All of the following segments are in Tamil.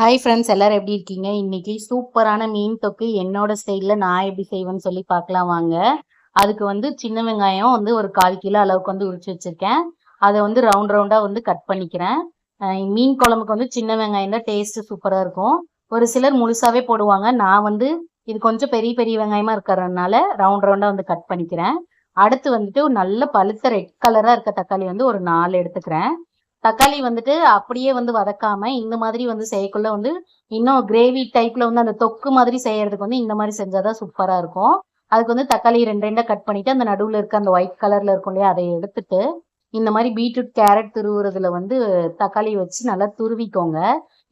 ஹாய் ஃப்ரெண்ட்ஸ் எல்லோரும் எப்படி இருக்கீங்க? இன்றைக்கி சூப்பரான மீன் தொக்கு என்னோட ஸ்டைலில் நான் எப்படி செய்வேன்னு சொல்லி பார்க்கலாம் வாங்க. அதுக்கு வந்து சின்ன வெங்காயம் வந்து ஒரு கால் கிலோ அளவுக்கு வந்து உரிச்சு வச்சுருக்கேன். அதை வந்து ரவுண்ட் ரவுண்டாக வந்து கட் பண்ணிக்கிறேன். மீன் குழம்புக்கு வந்து சின்ன வெங்காயம் தான் டேஸ்ட்டு சூப்பராக இருக்கும். ஒரு சிலர் முழுசாகவே போடுவாங்க. நான் வந்து இது கொஞ்சம் பெரிய பெரிய வெங்காயமாக இருக்கிறதுனால ரவுண்ட் ரவுண்டாக வந்து கட் பண்ணிக்கிறேன். அடுத்து வந்துட்டு ஒரு நல்ல பழுத்த ரெட் கலராக இருக்க தக்காளி வந்து ஒரு நாலு எடுத்துக்கிறேன். தக்காளி வந்துட்டு அப்படியே வந்து வதக்காம இந்த மாதிரி வந்து செய்யக்குள்ள வந்து இன்னும் கிரேவி டைப்ல வந்து அந்த தொக்கு மாதிரி செய்யறதுக்கு வந்து இந்த மாதிரி செஞ்சாதான் சூப்பரா இருக்கும். அதுக்கு வந்து தக்காளி ரெண்டு ரெண்டா கட் பண்ணிட்டு அந்த நடுவில் இருக்க அந்த ஒயிட் கலர்ல இருக்கும் இல்லையா அதை எடுத்துட்டு இந்த மாதிரி பீட்ரூட் கேரட் துருவுறதுல வந்து தக்காளி வச்சு நல்லா துருவிக்கோங்க.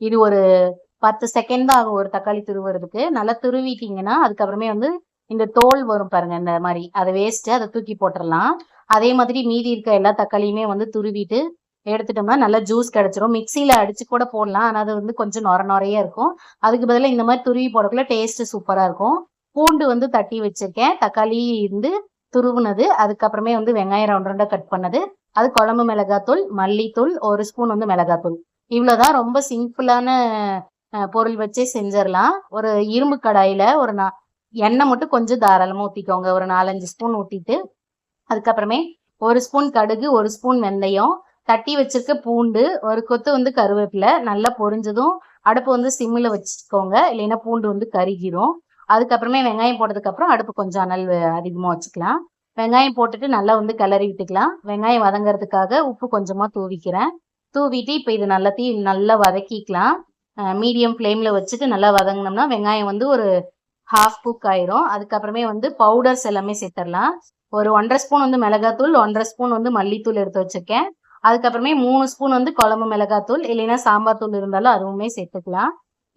இது ஒரு பத்து செகண்ட் தான் ஆகும் ஒரு தக்காளி துருவுறதுக்கு. நல்லா துருவிட்டீங்கன்னா அதுக்கப்புறமே வந்து இந்த தோல் வரும் பாருங்க இந்த மாதிரி. அதை வேஸ்ட்டு அதை தூக்கி போட்டுடலாம் அதே மாதிரி மீதி இருக்க எல்லா தக்காளியுமே வந்து துருவிட்டு எடுத்துட்டோம்னா நல்லா ஜூஸ் கிடச்சிரும். மிக்சியில் அடித்து கூட போடலாம். ஆனால் அது வந்து கொஞ்சம் நொர நொறையா இருக்கும். அதுக்கு பதிலாக இந்த மாதிரி துருவி போடக்குள்ள டேஸ்ட்டு சூப்பராக இருக்கும். பூண்டு வந்து தட்டி வச்சுருக்கேன். தக்காளி இருந்து துருவுனது. அதுக்கப்புறமே வந்து வெங்காயம் ரவுண்ட் ரவுண்டாக கட் பண்ணது. அது குழம்பு மிளகாத்தூள் மல்லித்தூள் ஒரு ஸ்பூன் வந்து மிளகாத்தூள். இவ்வளோதான் ரொம்ப சிம்பிளான பொருள் வச்சே செஞ்சிடலாம் ஒரு இரும்பு கடாயில் ஒரு நா எண்ணெய் மட்டும் கொஞ்சம் தாராளமாக ஊற்றிக்கோங்க ஒரு நாலஞ்சு ஸ்பூன் ஊற்றிட்டு அதுக்கப்புறமே ஒரு ஸ்பூன் கடுகு ஒரு ஸ்பூன் வெந்தயம் தட்டி வச்சிருக்க பூண்டு ஒரு கொத்து வந்து கருவேப்பிலை நல்லா பொரிஞ்சதும் அடுப்பு வந்து சிம்மில் வச்சுக்கோங்க. இல்லைன்னா பூண்டு வந்து கருகிரும். அதுக்கப்புறமே வெங்காயம் போட்டதுக்கப்புறம் அடுப்பு கொஞ்சம் அனல் அதிகமாக வச்சுக்கலாம். வெங்காயம் போட்டுட்டு நல்லா வந்து கிளறி விட்டுக்கலாம். வெங்காயம் வதங்கிறதுக்காக உப்பு கொஞ்சமாக தூவிக்கிறேன். தூவிட்டு இப்போ இது நல்லா தீ நல்லா வதக்கிக்கலாம். மீடியம் ஃப்ளேமில் வச்சுட்டு நல்லா வதங்கினோம்னா வெங்காயம் வந்து ஒரு ஹாஃப் குக் ஆயிரும். அதுக்கப்புறமே வந்து பவுடர்ஸ் எல்லாமே சேர்த்துடலாம். ஒரு ஒன்றரை ஸ்பூன் வந்து மிளகாத்தூள் ஒன்றரை ஸ்பூன் வந்து மல்லித்தூள் எடுத்து வச்சிருக்கேன். அதுக்கப்புறமே மூணு ஸ்பூன் வந்து குழம்பு மிளகாத்தூள் இல்லைன்னா சாம்பார் தூள் இருந்தாலும் அதுவுமே சேர்த்துக்கலாம்.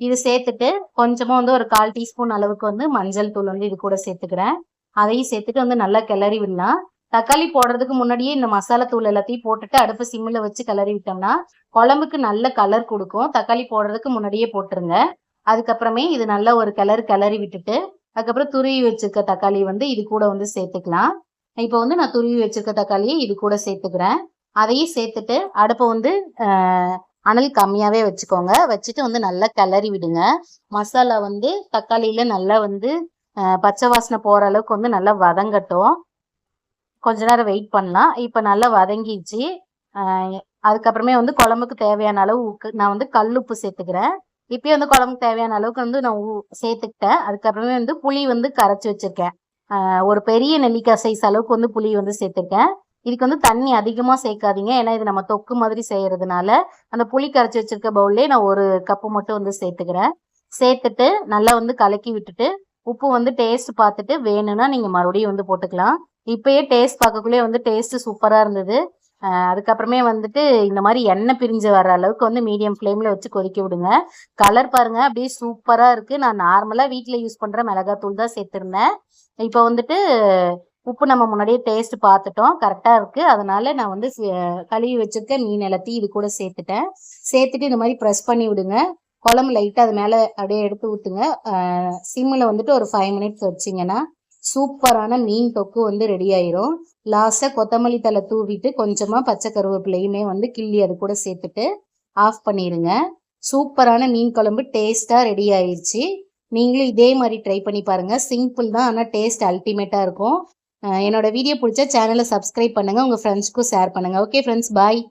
இது சேர்த்துட்டு கொஞ்சமாக வந்து ஒரு கால் டீஸ்பூன் அளவுக்கு வந்து மஞ்சள் தூள் வந்து இது கூட சேர்த்துக்கிறேன். அதையும் சேர்த்துட்டு வந்து நல்லா கிளறி விடலாம். தக்காளி போடுறதுக்கு முன்னாடியே இந்த மசாலா தூள் எல்லாத்தையும் போட்டுட்டு அடுப்பு சிம்மில் வச்சு கிளறி விட்டோம்னா குழம்புக்கு நல்ல கலர் கொடுக்கும். தக்காளி போடுறதுக்கு முன்னாடியே போட்டுருங்க. அதுக்கப்புறமே இது நல்ல ஒரு கிளறு கிளறி விட்டுட்டு அதுக்கப்புறம் துருவி வச்சிருக்க தக்காளி வந்து இது கூட வந்து சேர்த்துக்கலாம். இப்போ வந்து நான் துருவி வச்சிருக்க தக்காளியை இது கூட சேர்த்துக்கிறேன். அதையும் சேர்த்துட்டு அடுப்பை வந்து அனல் கம்மியாகவே வச்சுக்கோங்க. வச்சுட்டு வந்து நல்லா கிளறி விடுங்க. மசாலா வந்து தக்காளியில் நல்லா வந்து பச்சை வாசனை போகிற அளவுக்கு வந்து நல்லா வதங்கட்டும். கொஞ்ச நேரம் வெயிட் பண்ணலாம். இப்போ நல்லா வதங்கிடுச்சு. அதுக்கப்புறமே வந்து குழம்புக்கு தேவையான அளவு உப்பு நான் வந்து கல் உப்பு சேர்த்துக்கிறேன். இப்பயே வந்து குழம்புக்கு தேவையான அளவுக்கு வந்து நான் ஊ- சேர்த்துக்கிட்டேன். அதுக்கப்புறமே வந்து புளி வந்து கரைச்சி வச்சுருக்கேன். ஒரு பெரிய நெல்லிக்காய் சைஸ் அளவுக்கு வந்து புளி வந்து சேர்த்துருக்கேன். இதுக்கு வந்து தண்ணி அதிகமாக சேர்க்காதீங்க. ஏன்னா இது நம்ம தொக்கு மாதிரி செய்யறதுனால அந்த புளி கரைச்சி வச்சிருக்க பவுல்லே நான் ஒரு கப்பு மட்டும் வந்து சேர்த்துக்கிறேன். சேர்த்துட்டு நல்லா வந்து கலக்கி விட்டுட்டு உப்பு வந்து டேஸ்ட் பார்த்துட்டு வேணும்னா நீங்கள் மறுபடியும் வந்து போட்டுக்கலாம். இப்பயே டேஸ்ட் பார்க்கக்குள்ளே வந்து டேஸ்ட் சூப்பராக இருந்தது. அதுக்கப்புறமே வந்துட்டு இந்த மாதிரி எண்ணெய் பிரிஞ்சு வர அளவுக்கு வந்து மீடியம் ஃப்ளேமில் வச்சு கொதிக்க விடுங்க. கலர் பாருங்க அப்படியே சூப்பராக இருக்குது நான் நார்மலாக வீட்டில் யூஸ் பண்ணுற மிளகாத்தூள் தான் சேர்த்துருந்தேன். இப்போ வந்துட்டு உப்பு நம்ம முன்னாடியே டேஸ்ட் பார்த்துட்டோம். கரெக்டாக இருக்குது அதனால நான் வந்து கழுவி வச்சுருக்க மீன் எல்லாத்தையும் இது கூட சேர்த்துட்டேன். சேர்த்துட்டு இந்த மாதிரி ப்ரெஸ் பண்ணி விடுங்க. குழம்பு லைட்டாக அது மேலே அப்படியே எடுத்து ஊற்றுங்க சிம்மில் வந்துட்டு ஒரு ஃபைவ் மினிட்ஸ் வச்சிங்கன்னா சூப்பரான மீன் தொக்கு வந்து ரெடி ஆயிரும். லாஸ்ட்டாக கொத்தமல்லி தலை தூவிட்டு கொஞ்சமாக பச்சை கருவேப்பிலையுமே வந்து கிள்ளி அது கூட சேர்த்துட்டு ஆஃப் பண்ணிடுங்க. சூப்பரான மீன் குழம்பு டேஸ்ட்டாக ரெடி ஆயிடுச்சு நீங்களும் இதே மாதிரி ட்ரை பண்ணி பாருங்கள் சிம்பிள் தான் ஆனால் டேஸ்ட் அல்டிமேட்டாக இருக்கும். என்னோட வீடியோ பிடிச்ச சேனலை சப்ஸ்கிரைப் பண்ணுங்க உங்க ஃப்ரெண்ட்ஸ்க்கும் ஷேர் பண்ணுங்க. Okay friends bye